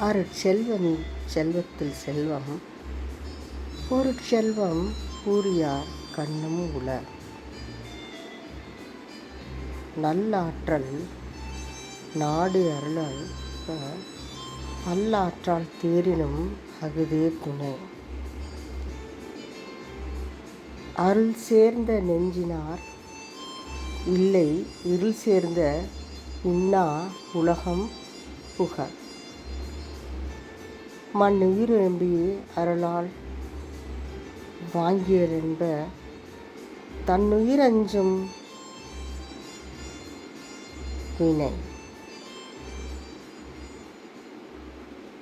அருட்செல்வனின் செல்வத்தில் செல்வம் பொருட்செல்வம் கூறியார் கண்ணும் உல நல்லாற்றல் நாடு அருளால் பல்லாற்றால் தேரினும் அகுதே துணை அருள் சேர்ந்த நெஞ்சினார் இல்லை இருள் சேர்ந்த இன்னா உலகம் புக. மண் உயிரெழும்பி அருளால் வாங்கியரென்ப தன்னுயிரஞ்சும் வினை.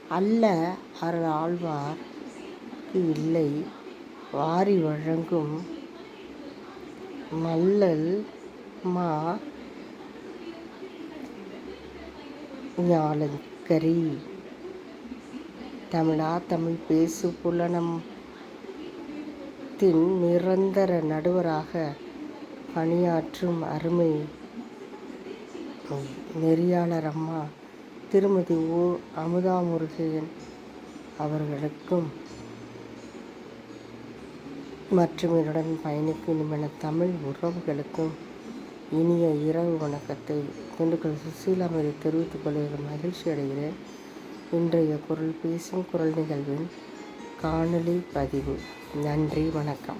அல்ல அருள் ஆழ்வார் இல்லை வாரி வழங்கும் மல்லல் மா ஞாலங்கரி தமிழா தமிழ் பேசு புலனம் தின் நிரந்தர நடுவராக பணியாற்றும் அருமை நெறியாளர் அம்மா திருமதி ஓ அமுதாமுருகையன் அவர்களுக்கும் மற்றும் என்னுடன் பயணிக்கும் நிமிட தமிழ் உறவுகளுக்கும் இனிய இரவு வணக்கத்தை திண்டுக்கல் சுசீலாமதி தெரிவித்துக் கொள்வதில் மகிழ்ச்சி அடைகிறேன் இன்றைய குரல் பேசும் குரல் நிகழ்வின் காணொளி பதிவு. நன்றி வணக்கம்.